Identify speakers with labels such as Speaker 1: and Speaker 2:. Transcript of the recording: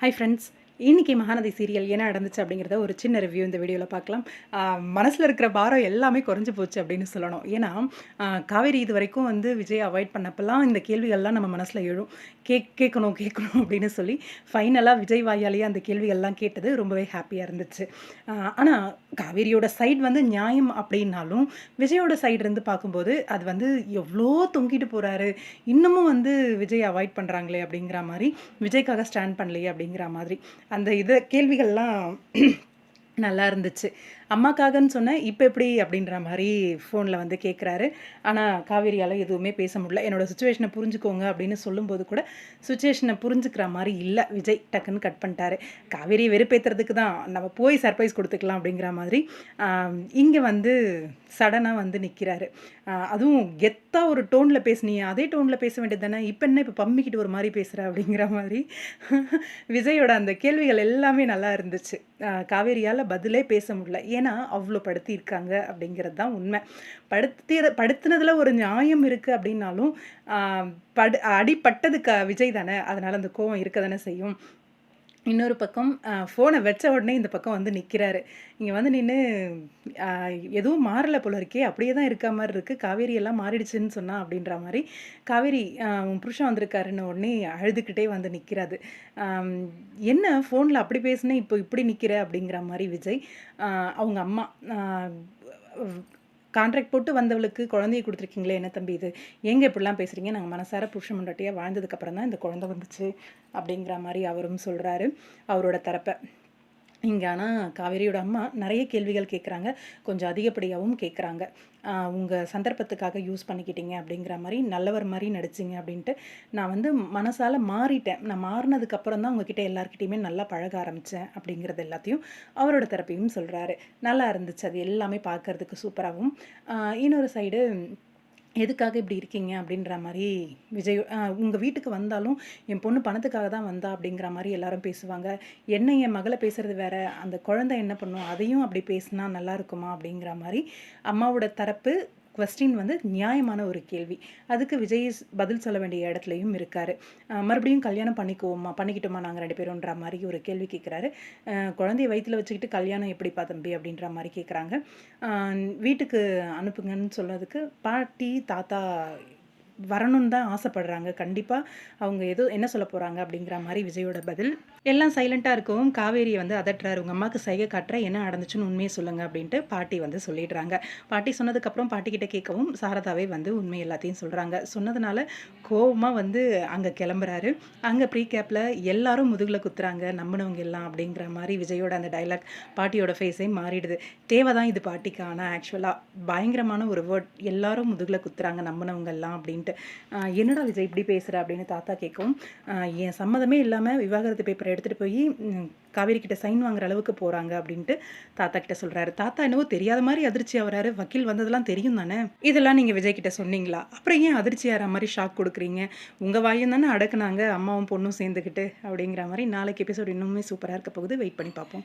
Speaker 1: Hi friends இன்னைக்கு Mahanadi serial என்ன நடந்துச்சு அப்படிங்கிறத ஒரு சின்ன ரிவ்யூ இந்த வீடியோவில் பார்க்கலாம். மனசில் இருக்கிற பாரம் எல்லாமே குறைஞ்சி போச்சு அப்படின்னு சொல்லணும். ஏன்னா காவேரி இது வரைக்கும் வந்து விஜய் அவாய்ட் பண்ணப்பெல்லாம் இந்த கேள்விகள்லாம் நம்ம மனசில் எழும். கேக் கேட்கணும் கேட்கணும் அப்படின்னு சொல்லி ஃபைனலாக விஜய் வாயாலேயே அந்த கேள்விகள்லாம் கேட்டது ரொம்பவே ஹாப்பியாக இருந்துச்சு. ஆனால் காவேரியோட சைடு வந்து நியாயம் அப்படின்னாலும் விஜயோட சைடு இருந்து பார்க்கும்போது அது வந்து எவ்வளோ தொங்கிட்டு போகிறாரு இன்னமும் வந்து விஜய் அவாய்ட் பண்ணுறாங்களே அப்படிங்கிற மாதிரி விஜய்க்காக ஸ்டாண்ட் பண்ணலையே அப்படிங்கிற மாதிரி. அந்த இது கேள்விகள்லாம் நல்லா இருந்துச்சு. அம்மாக்காகன்னு சொன்னேன் இப்போ எப்படி? அப்படின்ற மாதிரி ஃபோனில் வந்து கேட்குறாரு ஆனால் காவேரியால் எதுவுமே பேச முடியல. என்னோடய சுச்சுவேஷனை புரிஞ்சுக்கோங்க அப்படின்னு சொல்லும்போது கூட சுச்சுவேஷனை புரிஞ்சுக்கிற மாதிரி இல்லை. விஜய் டக்குன்னு கட் பண்ணிட்டாரு. காவேரியை வெறுப்பேற்றுறதுக்கு தான். நம்ம போய் சர்ப்ரைஸ் கொடுத்துக்கலாம் அப்படிங்கிற மாதிரி இங்கே வந்து சடனாக வந்து நிற்கிறாரு அதுவும் கெத்தாக ஒரு டோனில் பேசினியே. அதே டோனில் பேச வேண்டியது தானே? இப்போ என்ன இப்போ பம்மிக்கிட்டு ஒரு மாதிரி பேசுகிற அப்படிங்கிற மாதிரி. விஜயோட அந்த கேள்விகள் எல்லாமே நல்லா இருந்துச்சு. காவேரியால் பதிலே பேச முடியல. ஏன்னா அவ்வளோ படுத்தியிருக்காங்க அப்படிங்கிறது தான் உண்மை. படுத்தி படுத்தினதில் ஒரு நியாயம் இருக்குது அப்படின்னாலும் படு அடிப்பட்டது க விஜய் தானே. அதனால் அந்த கோவம் இருக்க தானே செய்யும். இன்னொரு பக்கம் ஃபோனை வச்ச உடனே இந்த பக்கம் வந்து நிற்கிறாரு இங்கே வந்து நின்று எதுவும் மாறலை போல இருக்கே. அப்படியே தான் இருக்க மாதிரி இருக்குது காவேரி எல்லாம் மாறிடுச்சுன்னு சொன்னா அப்படின்ற மாதிரி காவேரி உன் புருஷன் வந்திருக்காருன்னு உடனே அழுதுகிட்டே வந்து நிற்கிறாது என்ன ஃபோனில் அப்படி பேசுனேன் இப்போ இப்படி நிற்கிற அப்படிங்கிற மாதிரி விஜய் அவங்க அம்மா கான்ட்ராக்ட் போட்டு வந்தவளுக்கு குழந்தைய கொடுத்துருக்கீங்களே என்ன தம்பி இது? எங்கே இப்படிலாம் பேசுகிறீங்க நாங்கள் மனசார புருஷன் முண்டாட்டியாக வாழ்ந்ததுக்கப்புறம் தான் இந்த குழந்தை வந்துச்சு அப்படிங்கிற மாதிரி அவரும் சொல்கிறாரு அவரோட தரப்பை. இங்கே ஆனால் காவேரியோட அம்மா நிறைய கேள்விகள் கேட்குறாங்க கொஞ்சம் அதிகப்படியாகவும் கேட்குறாங்க உங்கள் சந்தர்ப்பத்துக்காக யூஸ் பண்ணிக்கிட்டீங்க அப்படிங்கிற மாதிரி நல்லவர் மாதிரி நடிச்சிங்க அப்படின்ட்டு நான் வந்து மனசால் மாறிட்டேன். நான் மாறினதுக்கப்புறம் தான் உங்ககிட்ட எல்லாருக்கிட்டையுமே நல்லா பழக ஆரம்பித்தேன் அப்படிங்கிறது எல்லாத்தையும் அவரோட தரப்பையும் சொல்கிறாரு நல்லா இருந்துச்சு. அது எல்லாமே பார்க்கறதுக்கு சூப்பராகவும் இன்னொரு சைடு எதுக்காக இப்படி இருக்கீங்க அப்படின்ற மாதிரி விஜய் உங்கள் வீட்டுக்கு வந்தாலும் என் பொண்ணு பணத்துக்காக தான் வந்தா அப்படிங்கிற மாதிரி எல்லாரும் பேசுவாங்க. என்ன என் மகளை பேசுறது வேற? அந்த குழந்தை என்ன பண்ணும்? அதையும் அப்படி பேசினா நல்லா இருக்குமா அப்படிங்கிற மாதிரி அம்மாவோட தரப்பு கொஸ்டின் வந்து நியாயமான ஒரு கேள்வி. அதுக்கு விஜய் பதில் சொல்ல வேண்டிய இடத்துலையும் இருக்காரு. மறுபடியும் கல்யாணம் பண்ணிக்குவோமா பண்ணிக்கிட்டோமா நாங்கள் ரெண்டு பேருன்ற மாதிரி ஒரு கேள்வி கேட்குறாரு குழந்தைய வயிற்றில் வச்சுக்கிட்டு கல்யாணம் எப்படிப்பா தம்பி அப்படின்ற மாதிரி கேட்குறாங்க வீட்டுக்கு அனுப்புங்கன்னு சொன்னதுக்கு பாட்டி தாத்தா வரணும்னு தான் ஆசைப்படுறாங்க. கண்டிப்பாக அவங்க ஏதோ என்ன சொல்ல போகிறாங்க அப்படிங்கிற மாதிரி விஜயோட பதில். எல்லாம் சைலண்ட்டாக இருக்கவும் காவேரியை வந்து அதட்டுறாரு. உங்கள் அம்மாவுக்கு சைகை காட்டுற என்ன நடந்துச்சுன்னு உண்மையை சொல்லுங்கள் அப்படின்ட்டு பாட்டி வந்து சொல்லிடுறாங்க. பாட்டி சொன்னதுக்கப்புறம் பாட்டிக்கிட்ட கேட்கவும் சாரதாவே வந்து உண்மை எல்லாத்தையும் சொல்கிறாங்க சொன்னதுனால கோபமாக வந்து அங்கே கிளம்புறாரு. அங்கே ப்ரீ கேப்பில் எல்லாரும் முதுகில் குத்துறாங்க. நம்பினவங்க எல்லாம் அப்படிங்கிற மாதிரி விஜயோட அந்த டைலாக் பாட்டியோட ஃபேஸே மாறிடுது. தேவை தான் இது பாட்டிக்கு ஆனால் ஆக்சுவலாக பயங்கரமான ஒரு வேர்ட் எல்லாரும் முதுகில் குத்துறாங்க. நம்பினவங்க எல்லாம் அப்படின்ட்டு. என்னடா விஜய் இப்படி பேசுகிற அப்படின்னு தாத்தா கேட்கும் என் சம்மதமே இல்லாமல் விவாகரத்து பேப்பரை எடுத்துகிட்டு போய் காவேரி கிட்ட சைன் வாங்குற அளவுக்கு போகிறாங்க அப்படின்ட்டு தாத்தா கிட்ட சொல்கிறாரு தாத்தா என்னவோ தெரியாத மாதிரி அதிர்ச்சி ஆகிறாரு வக்கீல் வந்ததெல்லாம் தெரியும் தானே? இதெல்லாம் நீங்கள் விஜய் கிட்ட சொன்னீங்களா? அப்புறம் ஏன் அதிர்ச்சி ஆகிற மாதிரி ஷாக் கொடுக்குறீங்க? உங்கள் வாயும் தானே அடக்குனாங்க அம்மாவும் பொண்ணும் சேர்ந்துக்கிட்டு அப்படிங்கிற மாதிரி நாளைக்கு எபிசோட் இன்னுமே சூப்பராக இருக்க போகுது. வெயிட் பண்ணி பார்ப்போம்.